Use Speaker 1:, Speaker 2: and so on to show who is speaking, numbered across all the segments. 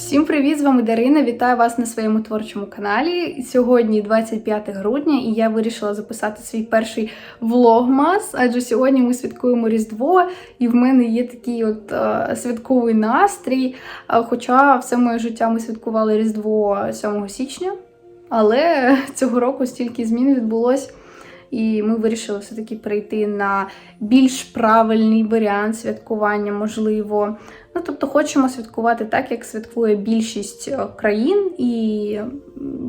Speaker 1: Всім привіт! З вами Дарина. Вітаю вас на своєму творчому каналі. Сьогодні 25 грудня, і я вирішила записати свій перший влогмас, адже сьогодні ми святкуємо Різдво, і в мене є такий от е, святковий настрій. Е, Хоча все моє життя ми святкували Різдво 7 січня, але цього року стільки змін відбулось. І ми вирішили все-таки перейти на більш правильний варіант святкування, можливо. Ну, тобто, хочемо святкувати так, як святкує більшість е, країн, і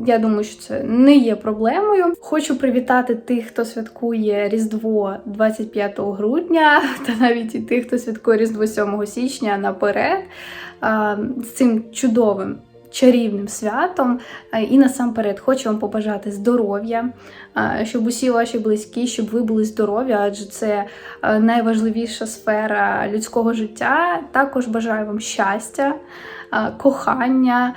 Speaker 1: я думаю, що це не є проблемою. Хочу привітати тих, хто святкує Різдво 25 грудня, та навіть і тих, хто святкує Різдво 7 січня наперед з цим чудовим. Чарівним святом, Е, і насамперед хочу вам побажати здоров'я, е, щоб усі ваші близькі, щоб ви були здорові, адже це е, найважливіша сфера людського життя. Також бажаю вам щастя, кохання,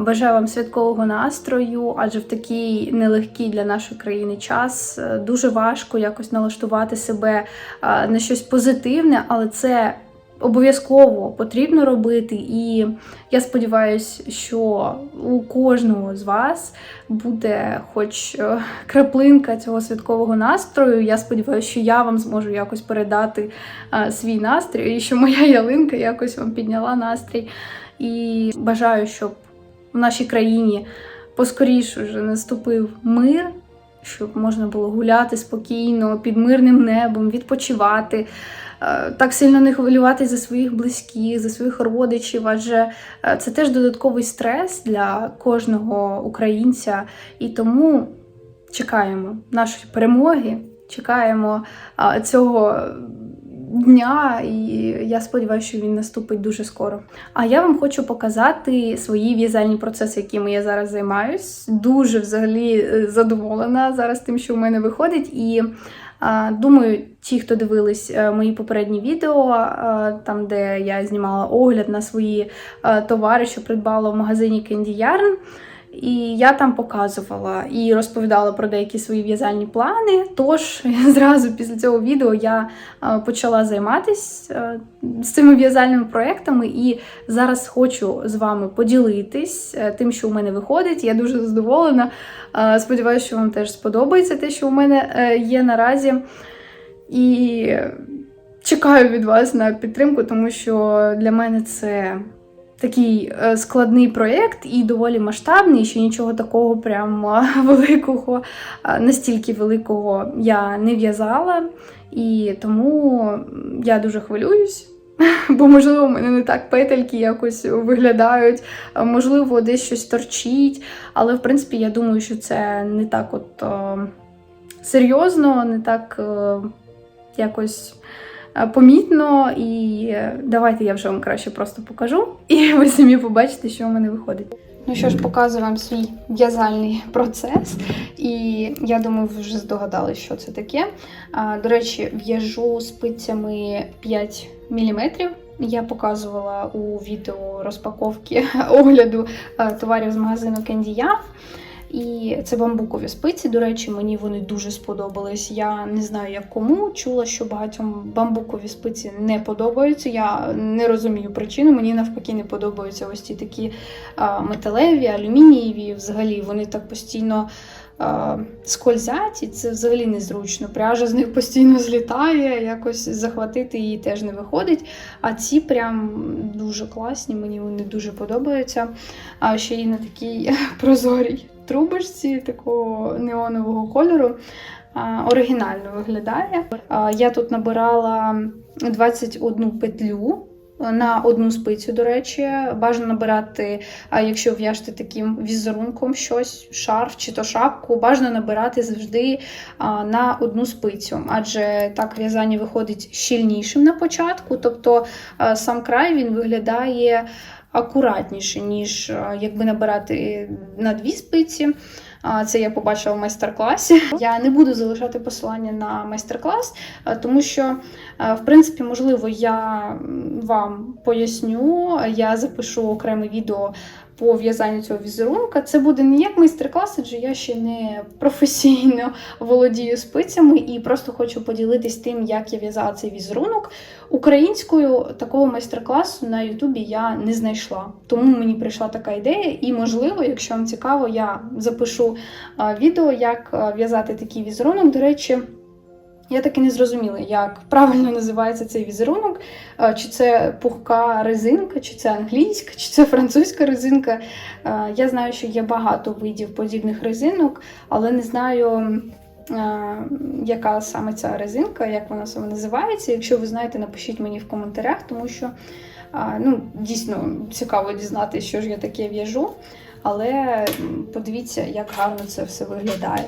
Speaker 1: бажаю вам святкового настрою, адже в такий нелегкий для нашої країни час дуже важко якось налаштувати себе на щось позитивне, але це. Обов'язково потрібно робити, і я сподіваюся, що у кожного з вас буде хоч е, краплинка цього святкового настрою. Я сподіваюся, що я вам зможу якось передати е, свій настрій, і що моя ялинка якось вам підняла настрій. І бажаю, щоб в нашій країні поскоріше вже наступив мир, щоб можна було гуляти спокійно під мирним небом, відпочивати. Е, Так сильно не хвилюватися за своїх близьких, за своїх родичів, адже е, це теж додатковий стрес для кожного українця. І тому чекаємо нашої перемоги, чекаємо цього дня, і я сподіваюся, що він наступить дуже скоро. А я вам хочу показати свої в'язальні процеси, якими я зараз займаюсь. Дуже взагалі е, задоволена зараз тим, що в мене виходить. І Думаю, ті, хто дивились е, мої попередні відео, е, там де я знімала огляд на свої е, товари, що придбала в магазині Candy Yarn, і я там показувала і розповідала про деякі свої в'язальні плани. Тож зразу після цього відео я е, почала займатися з цими в'язальними проектами, і зараз хочу з вами поділитись е, тим, що у мене виходить. Я дуже задоволена. Е, Сподіваюся, що вам теж сподобається те, що у мене е, є наразі. І чекаю від вас на підтримку, тому що для мене це такий е, складний проєкт і доволі масштабний, що нічого такого прям великого, настільки великого я не в'язала. І тому я дуже хвилююсь. Бо, можливо, в мене не так петельки якось виглядають, можливо, десь щось торчить. Але, в принципі, я думаю, що це не так от е, серйозно, не так е, якось помітно. І е, давайте я вже вам краще просто покажу, і ви самі побачите, що в мене виходить. Ну що ж, показую вам свій в'язальний процес, і я думаю, ви вже здогадались, що це таке. До речі, в'яжу спицями 5 мм. Я показувала у відео розпаковки огляду е, товарів з магазину Candy Yarn. І це бамбукові спиці. До речі, мені вони дуже сподобались. Я не знаю, як кому чула, що багатьом бамбукові спиці не подобаються. Я не розумію причину. Мені навпаки не подобаються ось ці такі металеві, алюмінієві. Взагалі вони так постійно скользять, і це взагалі незручно. Пряжа з них постійно злітає, якось захватити її теж не виходить. А ці прям дуже класні, мені вони дуже подобаються. А ще й на такій прозорій трубочці такого неонового кольору. Оригінально виглядає. Я тут набирала 21 петлю. На одну спицю, до речі, бажано набирати, а якщо в'яжете таким візерунком щось, шарф чи то шапку, бажано набирати завжди на одну спицю, адже так в'язання виходить щільнішим на початку, тобто сам край він виглядає акуратніше, ніж якби набирати на дві спиці. Це я побачила в майстер-класі. Я не буду залишати посилання на майстер-клас, тому що, в принципі, можливо, я вам поясню, я запишу окреме відео по в'язанню цього візерунка. Це буде не як майстер-клас, адже я ще не професійно володію спицями і просто хочу поділитись тим, як я в'язала цей візерунок. Українською такого майстер-класу на Ютубі я не знайшла. Тому мені прийшла така ідея, і, можливо, якщо вам цікаво, я запишу відео, як в'язати такий візерунок. До речі. Я так і не зрозуміла, як правильно називається цей візерунок, Е, чи це пухка резинка, чи це англійська, чи це французька резинка. Е, Я знаю, що є багато видів подібних резинок, але не знаю, е, яка саме ця резинка, як вона саме називається. Якщо ви знаєте, напишіть мені в коментарях, тому що ну, дійсно цікаво дізнатися, що ж я таке в'яжу. Але подивіться, як гарно це все виглядає.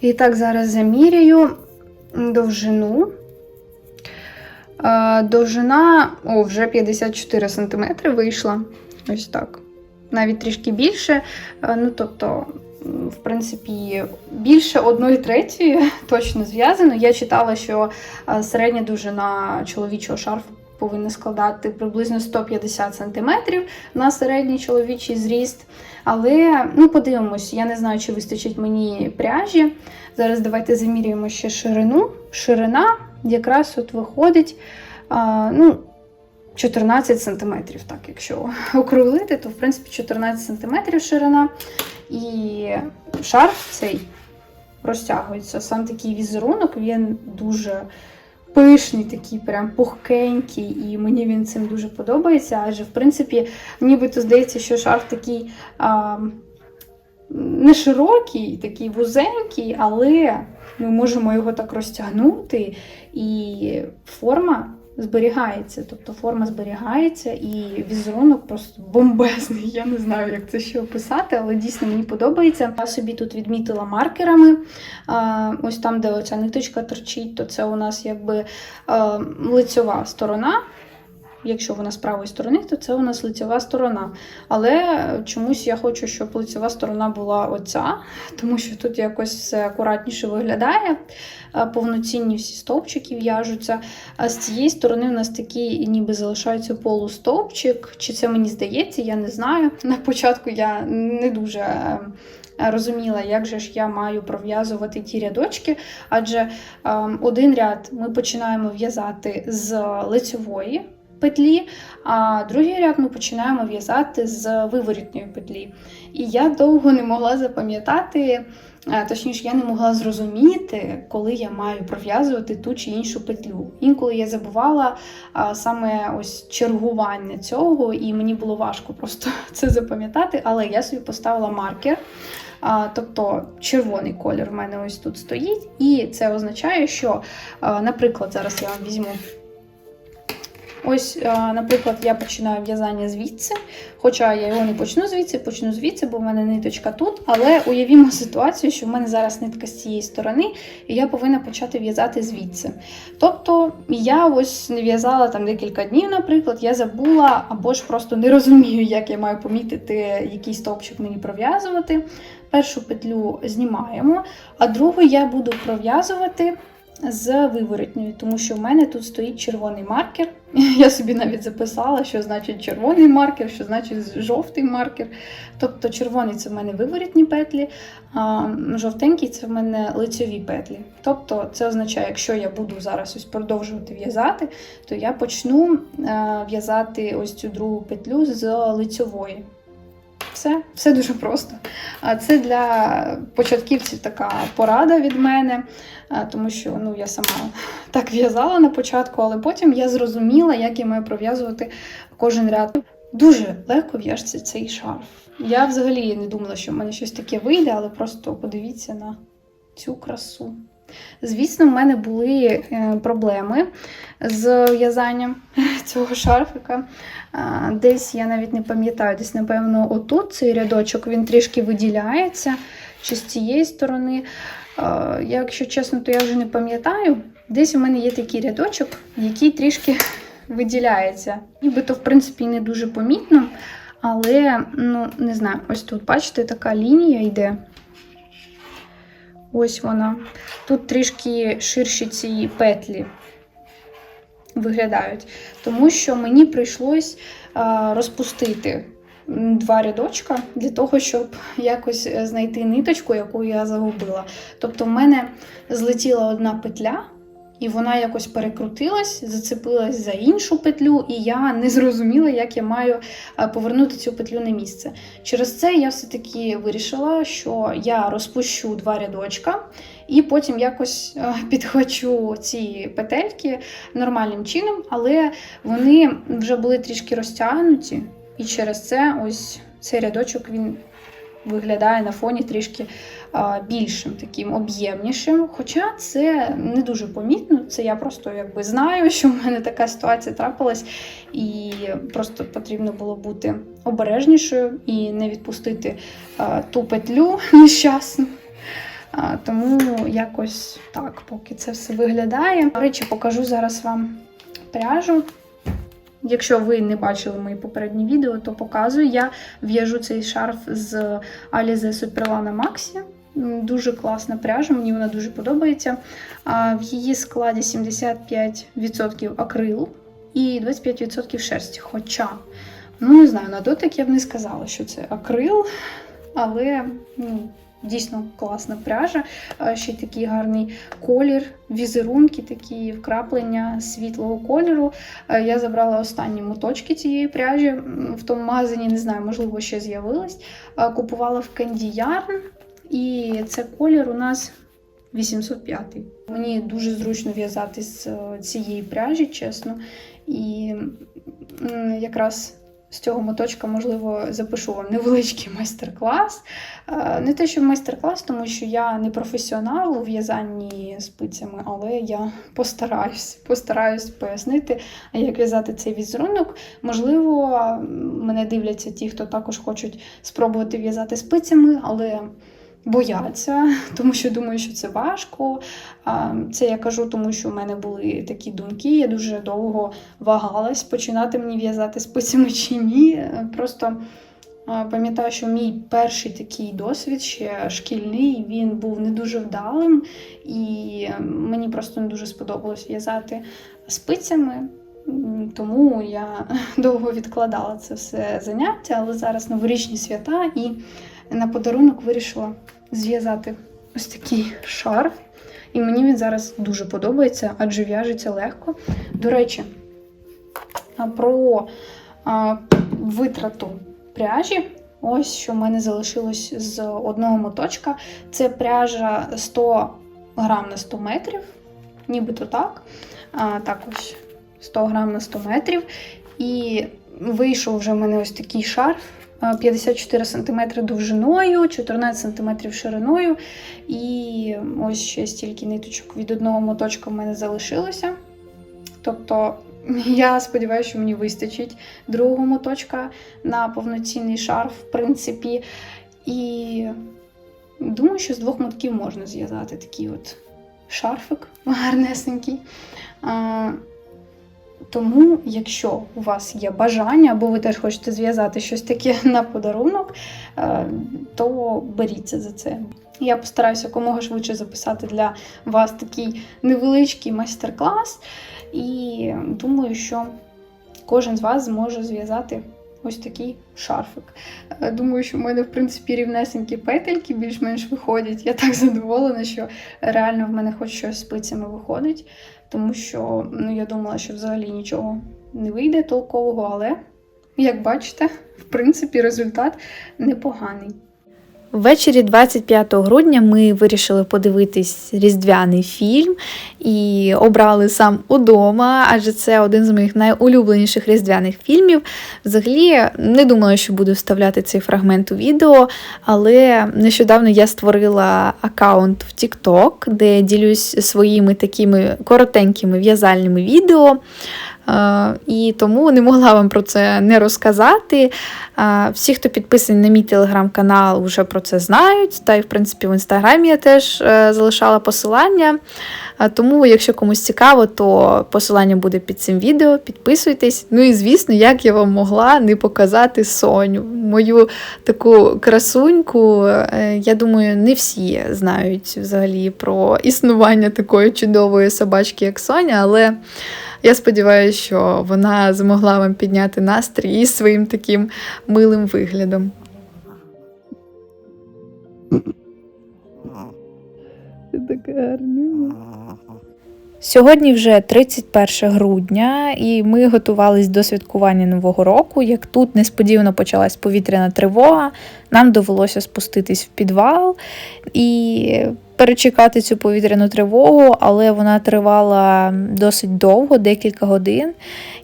Speaker 1: І так, зараз заміряю довжину. Е, Довжина о, вже 54 см вийшла. Ось так. Навіть трішки більше. Е, Ну, тобто, в принципі, більше 1 третьої точно зв'язано. Я читала, що е, середня довжина чоловічого шарфу повинна складати приблизно 150 см на середній чоловічий зріст. Але ну, подивимось, я не знаю, чи вистачить мені пряжі. Зараз давайте замірюємо ще ширину. Ширина якраз от виходить а, ну, 14 см, так, якщо округлити, то в принципі 14 см ширина. І шарф цей розтягується. Сам такий візерунок, він дуже пишний, такий прям пухкенький, і мені він цим дуже подобається. Адже, в принципі, нібито здається, що шарф такий. А, не широкий, такий вузенький, але ми можемо його так розтягнути, і форма зберігається. Тобто форма зберігається, і візерунок просто бомбезний. Я не знаю, як це ще описати, але дійсно мені подобається. Я собі тут відмітила маркерами. Ось там, де оця ниточка торчить, то це у нас якби лицьова сторона. Якщо вона з правої сторони, то це у нас лицева сторона. Але чомусь я хочу, щоб лицева сторона була оця, тому що тут якось все акуратніше виглядає. Е, Повноцінні всі стовпчики в'яжуться. А з цієї сторони у нас такий ніби залишається полустовпчик. Чи це мені здається, я не знаю. На початку я не дуже. е, Розуміла, як же ж я маю пров'язувати ті рядочки, адже е, один ряд ми починаємо в'язати з лицевої петлі, а другий ряд ми починаємо в'язати з виворітньої петлі. І я довго не могла запам'ятати, е, точніше, я не могла зрозуміти, коли я маю пров'язувати ту чи іншу петлю. Інколи я забувала саме ось чергування цього, і мені було важко просто це запам'ятати, але я собі поставила маркер. А, Тобто червоний колір в мене ось тут стоїть, і це означає, що, а, наприклад, зараз я вам візьму Ось, наприклад, я починаю в'язання звідси, хоча я його не почну звідси, почну звідси, бо в мене ниточка тут. Але уявімо ситуацію, що в мене зараз нитка з цієї сторони, і я повинна почати в'язати звідси. Тобто я ось не в'язала там декілька днів, наприклад, я забула або ж просто не розумію, як я маю помітити, який стовпчик мені пров'язувати. Першу петлю знімаємо, а другу я буду пров'язувати з виворотньою, тому що в мене тут стоїть червоний маркер. Я собі навіть записала, що значить червоний маркер, що значить жовтий маркер. Тобто червоний це в мене виворітні петлі, а жовтенький це в мене лицьові петлі. Тобто це означає, якщо я буду зараз ось продовжувати в'язати, то я почну е, в'язати ось цю другу петлю з лицьової. Все, все дуже просто. А Це для початківців така порада від мене, тому що ну, я сама так в'язала на початку, але потім я зрозуміла, як я маю пров'язувати кожен ряд. Дуже легко в'яжеться цей шарф. Я взагалі не думала, що в мене щось таке вийде, але просто подивіться на цю красу. Звісно, в мене були е, проблеми з в'язанням цього шарфика. Десь я навіть не пам'ятаю, десь, напевно, отут цей рядочок він трішки виділяється, чи з цієї сторони. Я, Якщо чесно, то я вже не пам'ятаю. Десь у мене є такий рядочок, який трішки виділяється. Нібито, в принципі, не дуже помітно, але ну, не знаю, ось тут, бачите, така лінія йде. Ось вона. Тут трішки ширші ці петлі виглядають, тому що мені прийшлось розпустити два рядочка для того, щоб якось е, знайти ниточку, яку я загубила. Тобто, в мене злетіла одна петля. І вона якось перекрутилась, зацепилась за іншу петлю, і я не зрозуміла, як я маю е, повернути цю петлю на місце. Через це я все-таки вирішила, що я розпущу два рядочка і потім якось е, підхвачу ці петельки нормальним чином, але вони вже були трішки розтягнуті, і через це ось цей рядочок він виглядає на фоні трішки більшим, таким об'ємнішим. Хоча це не дуже помітно. Це я просто якби знаю, що в мене така ситуація трапилась, і просто потрібно було бути обережнішою і не відпустити ту петлю нещасну. Тому якось так, поки це все виглядає. До речі, покажу зараз вам пряжу. Якщо ви не бачили мої попередні відео, то показую. Я в'яжу цей шарф з Alize Superlana Maxi. Дуже класна пряжа, мені вона дуже подобається. В її складі 75% акрилу і 25% шерсті. Хоча, ну не знаю, на дотик я б не сказала, що це акрил, але ну, дійсно класна пряжа. Ще й такий гарний колір, візерунки, такі вкраплення світлого кольору. Я забрала останні моточки цієї пряжі в тому магазині, не знаю, можливо, ще з'явилась. Купувала в Candy і це колір у нас 805. Мені дуже зручно в'язати з е, цієї пряжі, чесно. І якраз з цього моточка, можливо, запишу вам невеличкий майстер-клас. Е, Не те, що майстер-клас, тому що я не професіонал у в'язанні спицями, але я постараюсь, постараюсь пояснити, як в'язати цей візерунок. Можливо, мене дивляться ті, хто також хочуть спробувати в'язати спицями, але бояться, тому що думаю, що це важко. Це я кажу, тому що в мене були такі думки. Я дуже довго вагалась, починати мені в'язати спицями чи ні. Просто пам'ятаю, що мій перший такий досвід, ще шкільний, він був не дуже вдалим, і мені просто не дуже сподобалось в'язати спицями. Тому я довго відкладала це все заняття, але зараз новорічні свята і на подарунок вирішила зв'язати ось такий шарф. І мені він зараз дуже подобається, адже в'яжеться легко. До речі, про витрату пряжі. Ось що в мене залишилось з одного моточка. Це пряжа 100 грам на 100 метрів, нібито так. А, так ось 100 грам на 100 метрів. І вийшов вже в мене ось такий шарф. А, 54 см довжиною, 14 см шириною. І ось ще стільки ниточок від одного моточка в мене залишилося. Тобто, я сподіваюся, що мені вистачить другого моточка на повноцінний шарф, в принципі. І думаю, що з двох мотків можна зв'язати такий от шарфик гарнесенький. Тому, якщо у вас є бажання, або ви теж хочете зв'язати щось таке на подарунок, е, то беріться за це. Я постараюся якомога швидше записати для вас такий невеличкий майстер-клас, і думаю, що кожен з вас зможе зв'язати ось такий шарфик. Е, Думаю, що в мене, в принципі, рівнесенькі петельки більш-менш виходять. Я так задоволена, що реально в мене хоч щось з спицями виходить, тому що ну, я думала, що взагалі нічого не вийде толкового, але, як бачите, в принципі, результат непоганий.
Speaker 2: Ввечері 25 грудня ми вирішили подивитись різдвяний фільм і обрали сам удома, адже це один з моїх найулюбленіших різдвяних фільмів. Взагалі не думала, що буду вставляти цей фрагмент у відео, але нещодавно я створила аккаунт в TikTok, де ділюсь своїми такими коротенькими в'язальними відео. Е, І тому не могла вам про це не розказати. Е, Всі, хто підписаний на мій телеграм-канал, вже про це знають. Та й, в принципі, в інстаграмі я теж е, залишала посилання. Тому, якщо комусь цікаво, то посилання буде під цим відео. Підписуйтесь. Ну і звісно, як я вам могла не показати Соню, мою таку красуньку. Я думаю, не всі знають взагалі про існування такої чудової собачки, як Соня, але.
Speaker 1: Я сподіваюся, що вона змогла вам підняти настрій із своїм таким милим виглядом. Така гарнюня. Сьогодні вже 31 грудня, і ми готувались до святкування Нового року. Як тут несподівано почалась повітряна тривога, нам довелося спуститись в підвал і перечекати цю повітряну тривогу, але вона тривала досить довго, декілька годин.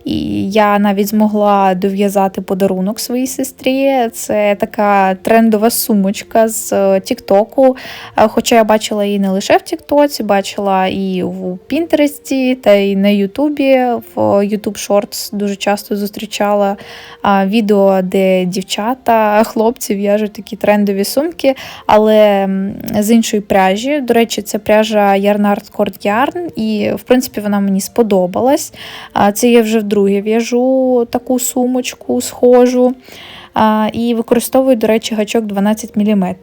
Speaker 1: І я навіть змогла дов'язати подарунок своїй сестрі. Це така трендова сумочка з е, Тіктоку. Е, Хоча я бачила її не лише в Тіктоці, бачила і в Пінтересті, та й на Ютубі. В YouTube Shorts дуже часто зустрічала відео, де дівчата, хлопці в'яжуть такі трендові сумки, але з іншої пряжі. До речі, це пряжа Yarnard Cord Yarn, і в принципі вона мені сподобалась. Це я вже вдруге в'яжу таку сумочку схожу. І використовую, до речі, гачок 12 мм.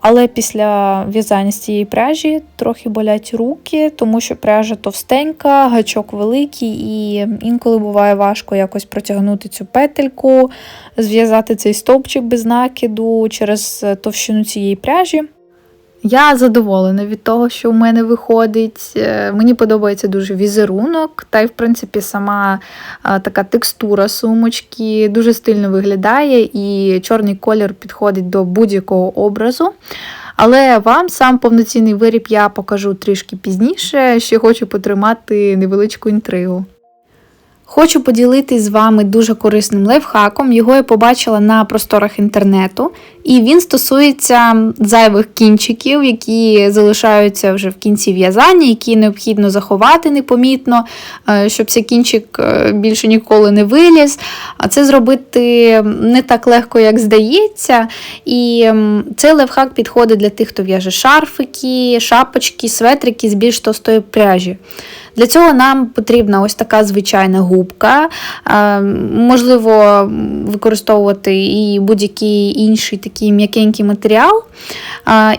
Speaker 1: Але після в'язання з цієї пряжі трохи болять руки, тому що пряжа товстенька, гачок великий, і інколи буває важко якось протягнути цю петельку, зв'язати цей стовпчик без накиду через товщину цієї пряжі. Я задоволена від того, що в мене виходить. Е, Мені подобається дуже візерунок, та й, в принципі, сама така текстура сумочки дуже стильно виглядає, і чорний колір підходить до будь-якого образу. Але вам сам повноцінний виріб я покажу трішки пізніше, ще хочу потримати невеличку інтригу. Хочу поділитись з вами дуже корисним лайфхаком. Його я побачила на просторах інтернету, і він стосується зайвих кінчиків, які залишаються вже в кінці в'язання, які необхідно заховати непомітно, е, щоб цей кінчик е, більше ніколи не виліз. А це зробити не так легко, як здається. І цей лайфхак підходить для тих, хто в'яже шарфики, шапочки, светрики з більш товстої пряжі. Для цього нам потрібна ось така звичайна губка. Е, Можливо, використовувати і будь-який інший такий м'якенький матеріал.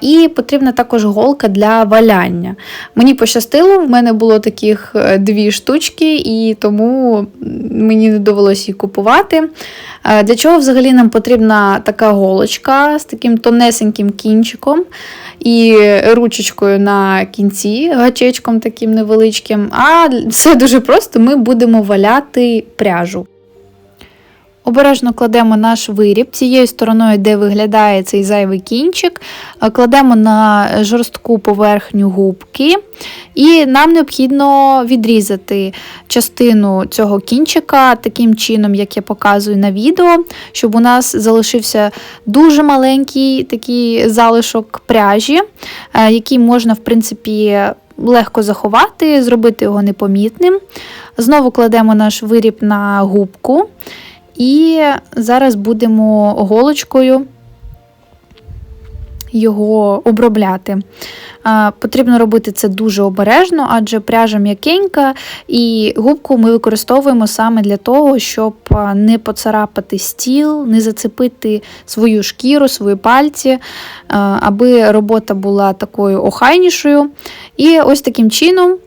Speaker 1: І потрібна також голка для валяння. Мені пощастило, в мене було таких е, дві штучки, і тому мені не довелося їх купувати. Для чого взагалі нам потрібна така голочка з таким тонесеньким кінчиком і ручечкою на кінці, гачечком таким невеличким. А все дуже просто, ми будемо валяти пряжу. Обережно кладемо наш виріб цією стороною, де виглядає цей зайвий кінчик, е, кладемо на жорстку поверхню губки, і нам необхідно відрізати частину цього кінчика таким чином, як я показую на відео, щоб у нас залишився дуже маленький такий залишок пряжі, е, який можна, в принципі, легко заховати, зробити його непомітним. Знову кладемо наш виріб на губку. І зараз будемо голочкою його обробляти. Потрібно робити це дуже обережно, адже пряжа м'якенька, і губку ми використовуємо саме для того, щоб не поцарапати стіл, не зацепити свою шкіру, свої пальці, аби робота була такою охайнішою. І ось таким чином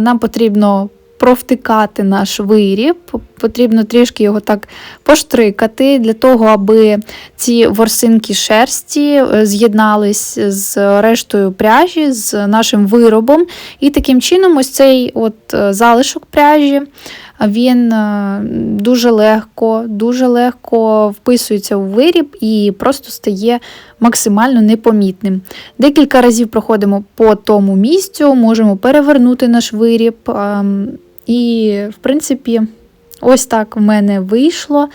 Speaker 1: нам потрібно провтикати наш виріб, потрібно трішки його так поштрикати, для того, аби ці ворсинки шерсті е, з'єднались з рештою пряжі, з нашим виробом. І таким чином, ось цей от е, залишок пряжі. Він е, дуже легко, дуже легко вписується у виріб і просто стає максимально непомітним. Декілька разів проходимо по тому місцю, можемо перевернути наш виріб. І, в принципі, ось так в мене вийшло.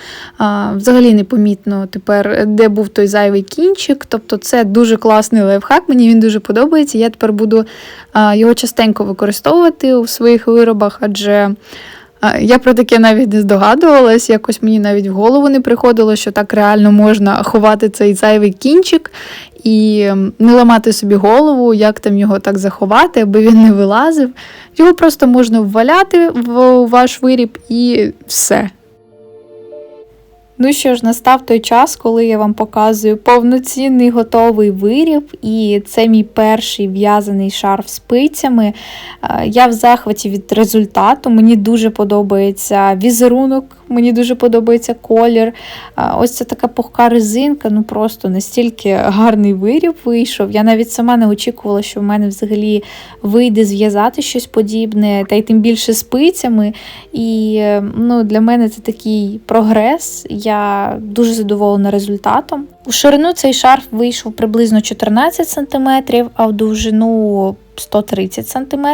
Speaker 1: Взагалі непомітно тепер, де був той зайвий кінчик. Тобто це дуже класний лайфхак, мені він дуже подобається. Я тепер буду його частенько використовувати у своїх виробах, адже. Я про таке навіть не здогадувалась, якось мені навіть в голову не приходило, що так реально можна ховати цей зайвий кінчик і не ламати собі голову, як там його так заховати, аби він не вилазив. Його просто можна вваляти в ваш виріб і все. Ну що ж, настав той час, коли я вам показую повноцінний готовий виріб, і це мій перший в'язаний шарф спицями. пицями. Я в захваті від результату. Мені дуже подобається візерунок, мені дуже подобається колір. Ось це така пухка резинка, ну просто настільки гарний виріб вийшов. Я навіть сама не очікувала, що в мене взагалі вийде зв'язати щось подібне, та й тим більше спицями. І е, ну, для мене це такий прогрес. Я дуже задоволена результатом. У ширину цей шарф вийшов приблизно 14 см, а в довжину 130 см.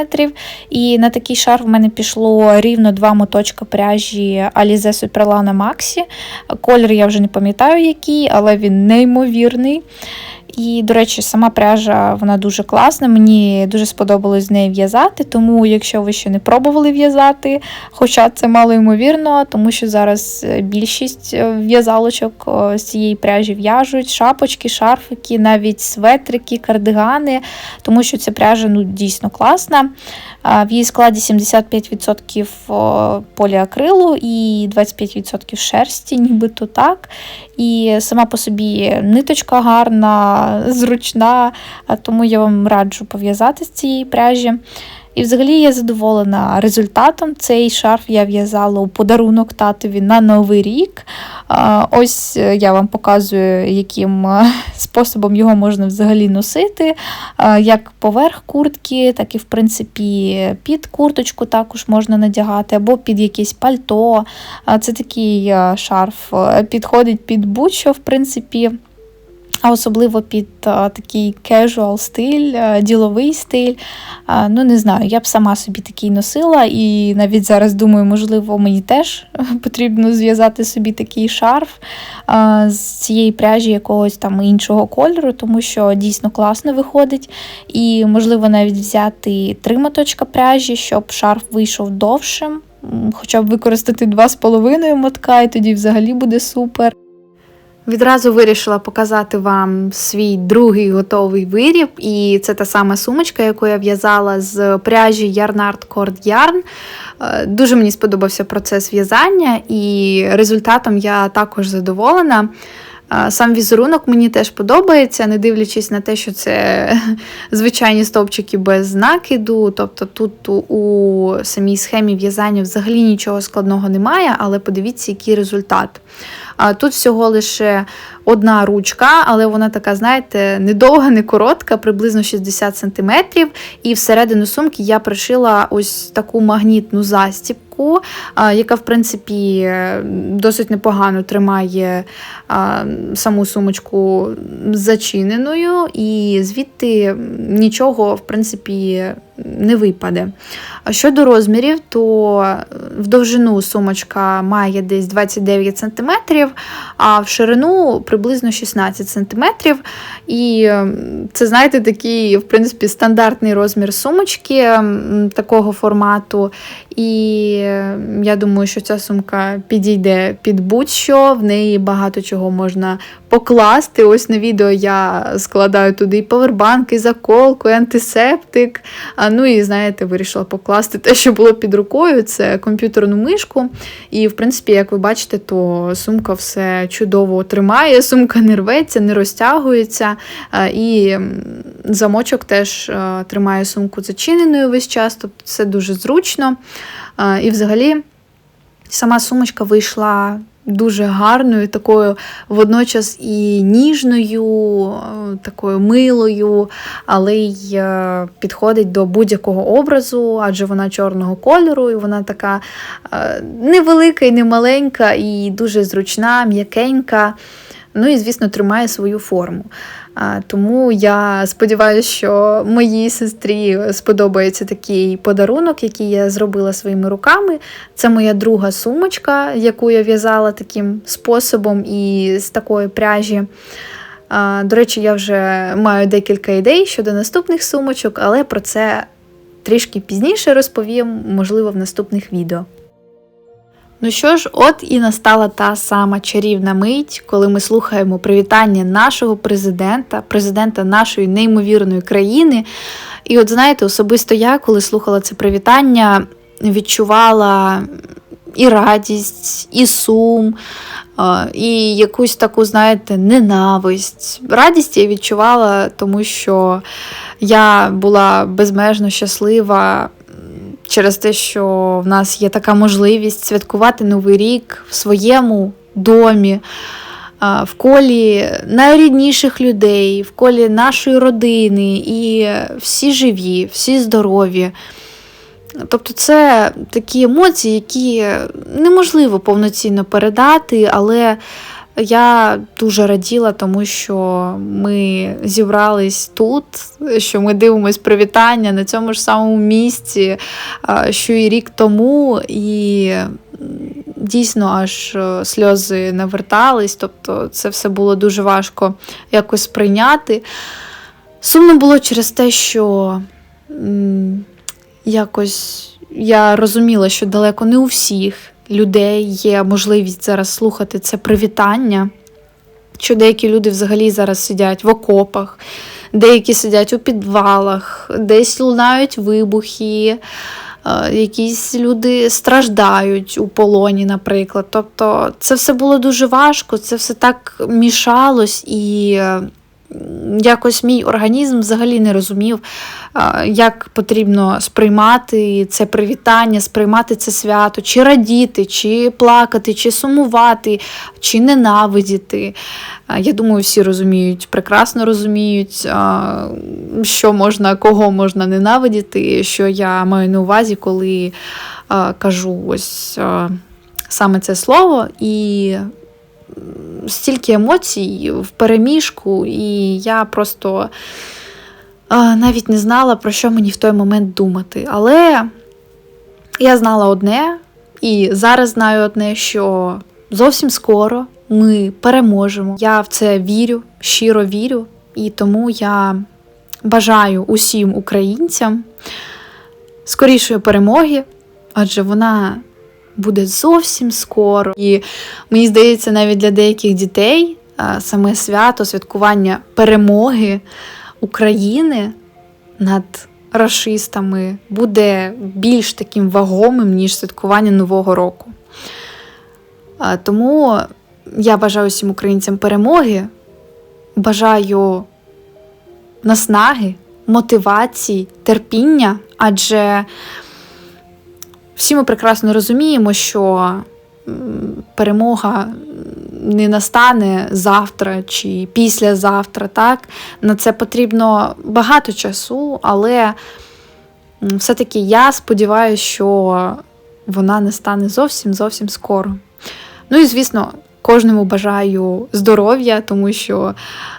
Speaker 1: І на такий шарф в мене пішло рівно два моточка пряжі Alize Superlana Maxi. Колір я вже не пам'ятаю який, але він неймовірний. І, до речі, сама пряжа вона дуже класна. Мені дуже сподобалось з нею в'язати. Тому, якщо ви ще не пробували в'язати, хоча це мало ймовірно, тому що зараз е, більшість е, в'язалочок е, з цієї пряжі в'яжуть шапочки, шарфики, навіть светрики, кардигани, тому що ця пряжа ну, дійсно класна. В її складі 75% поліакрилу і 25% шерсті, нібито так. І сама по собі ниточка гарна, зручна, тому я вам раджу пов'язати з цієї пряжі. І взагалі я задоволена результатом. Цей шарф я в'язала у подарунок татові на Новий рік. Ось е, я вам показую, яким е, способом його можна взагалі носити. Як поверх куртки, так і в принципі під курточку також можна надягати, або під якесь пальто. Це такий е, шарф підходить під будь-що, в принципі. А особливо під а, такий casual стиль, а, діловий стиль. А, ну, не знаю, я б сама собі такий носила, і навіть зараз думаю, можливо, мені теж потрібно зв'язати собі такий шарф а, з цієї пряжі якогось там іншого кольору, тому що дійсно класно виходить. І, можливо, навіть взяти три моточка пряжі, щоб шарф вийшов довшим. Хоча б використати два з половиною мотка, і тоді взагалі буде супер. Відразу вирішила показати вам свій другий готовий виріб, і це та сама сумочка, яку я в'язала з пряжі Yarnart Cord Yarn. Е, Дуже мені сподобався процес в'язання, і результатом я також задоволена. Сам візерунок мені теж подобається, не дивлячись на те, що це звичайні стовпчики без накиду. Тобто тут у самій схемі в'язання взагалі нічого складного немає, але подивіться, який результат. Тут всього лише одна ручка, але вона така, знаєте, не довга, не коротка, приблизно 60 см. І всередину сумки я пришила ось таку магнітну застібку, а, яка, в принципі, досить непогано тримає саму сумочку зачиненою, і звідти нічого, в принципі, не випаде. А щодо розмірів, то в довжину сумочка має десь 29 см, а в ширину приблизно 16 см. І ем, це, знаєте, такий, в принципі, стандартний розмір сумочки такого формату. І е, я думаю, що ця сумка підійде під будь-що, в неї багато чого можна покласти. Ось на відео я складаю туди і павербанк, і заколку, і антисептик. А, ну і знаєте, вирішила покласти те, що було під рукою, це комп'ютерну мишку. І, в принципі, як ви бачите, то сумка все чудово тримає, сумка не рветься, не розтягується. І замочок теж тримає сумку зачиненою весь час, тобто це дуже зручно. І взагалі сама сумочка вийшла. Дуже гарною, такою водночас і ніжною, е, такою милою, але й е, підходить до будь-якого образу, адже вона чорного кольору, і вона така е, невелика і немаленька, і дуже зручна, м'якенька. Ну і, звісно, тримає свою форму. Тому я сподіваюся, що моїй сестрі сподобається такий подарунок, який я зробила своїми руками. Це моя друга сумочка, яку я в'язала таким способом і з такої пряжі. До речі, я вже маю декілька ідей щодо наступних сумочок, але про це трішки пізніше розповім, можливо, в наступних відео. Ну що ж, от і настала та сама чарівна мить, коли ми слухаємо привітання нашого президента, президента нашої неймовірної країни. І от знаєте, особисто я, коли слухала це привітання, відчувала і радість, і сум. і якусь таку, знаєте, ненависть. Радість я відчувала, тому що я була безмежно щаслива через те, що в нас є така можливість святкувати Новий рік в своєму домі. В колі найрідніших людей, в колі нашої родини, і всі живі, всі здорові. Тобто це такі емоції, які неможливо повноцінно передати, але я дуже раділа, тому що ми зібрались тут, що ми дивимось привітання на цьому ж самому місці, що і рік тому, і дійсно аж е, сльози навертались. Тобто це все було дуже важко якось сприйняти. Сумно було через те, що якось я розуміла, що далеко не у всіх людей є можливість зараз слухати це привітання. Що деякі люди взагалі зараз сидять в окопах, деякі сидять у підвалах, десь лунають вибухи, е, якісь люди страждають у полоні, наприклад. Тобто це все було дуже важко, це все так мішалось і. Якось мій організм взагалі не розумів, як потрібно сприймати це привітання, сприймати це свято, чи радіти, чи плакати, чи сумувати, чи ненавидіти. Я думаю, всі розуміють, прекрасно розуміють, що можна, кого можна ненавидіти, що я маю на увазі, коли кажу ось саме це слово. І стільки емоцій в переміжку, і я просто навіть не знала, про що мені в той момент думати. Але я знала одне, і зараз знаю одне, що зовсім скоро ми переможемо. Я в це вірю, щиро вірю, і тому я бажаю усім українцям скорішої перемоги, адже вона буде зовсім скоро. І мені здається, навіть для деяких дітей саме свято, святкування перемоги України над расистами буде більш таким вагомим, ніж святкування Нового року. Тому я бажаю всім українцям перемоги, бажаю наснаги, мотивації, терпіння, адже всі ми прекрасно розуміємо, що перемога не настане завтра чи післязавтра. Так? На це потрібно багато часу, але все-таки я сподіваюся, що вона не стане зовсім зовсім скоро. Ну і звісно, кожному бажаю здоров'я, тому що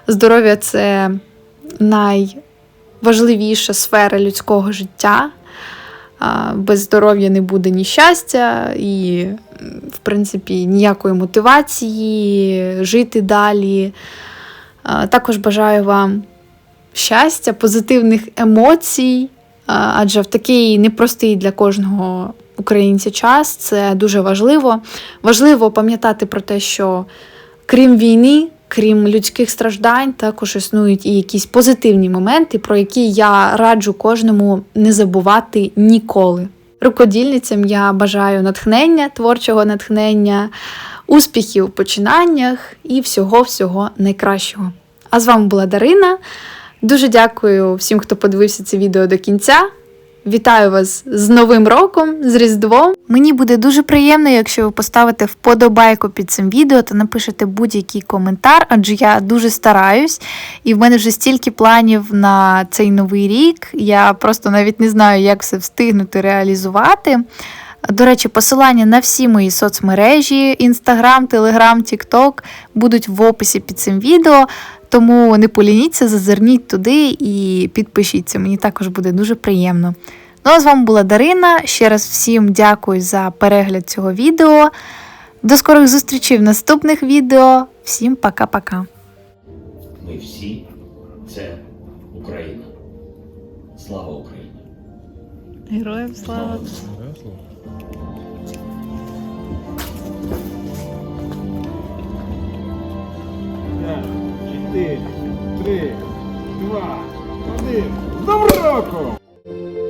Speaker 1: здоров'я це найважливіша сфера людського життя. Без здоров'я не буде ні щастя, і, в принципі, ніякої мотивації жити далі. Також бажаю вам щастя, позитивних емоцій, адже в такий непростий для кожного українця час це дуже важливо. Важливо пам'ятати про те, що крім війни, крім людських страждань, також існують і якісь позитивні моменти, про які я раджу кожному не забувати ніколи. Рукодільницям я бажаю натхнення, творчого натхнення, успіхів у починаннях і всього-всього найкращого. А з вами була Дарина. Дуже дякую всім, хто подивився це відео до кінця. Вітаю вас з Новим роком, з Різдвом. Мені буде дуже приємно, якщо ви поставите вподобайку під цим відео та напишете будь-який коментар, адже я дуже стараюсь, і в мене вже стільки планів на цей новий рік. Я просто навіть не знаю, як все встигнути реалізувати. До речі, посилання на всі мої соцмережі: Instagram, Telegram, TikTok будуть в описі під цим відео. Тому не полініться, зазирніть туди і підпишіться. Мені також буде дуже приємно. Ну а з вами була Дарина. Ще раз всім дякую за перегляд цього відео. До скорих зустрічей в наступних відео. Всім пока-пока.
Speaker 3: Ми всі це Україна. Слава Україні!
Speaker 1: Героям слава!
Speaker 4: Героям! 4, 3, 2, 1. З Новим!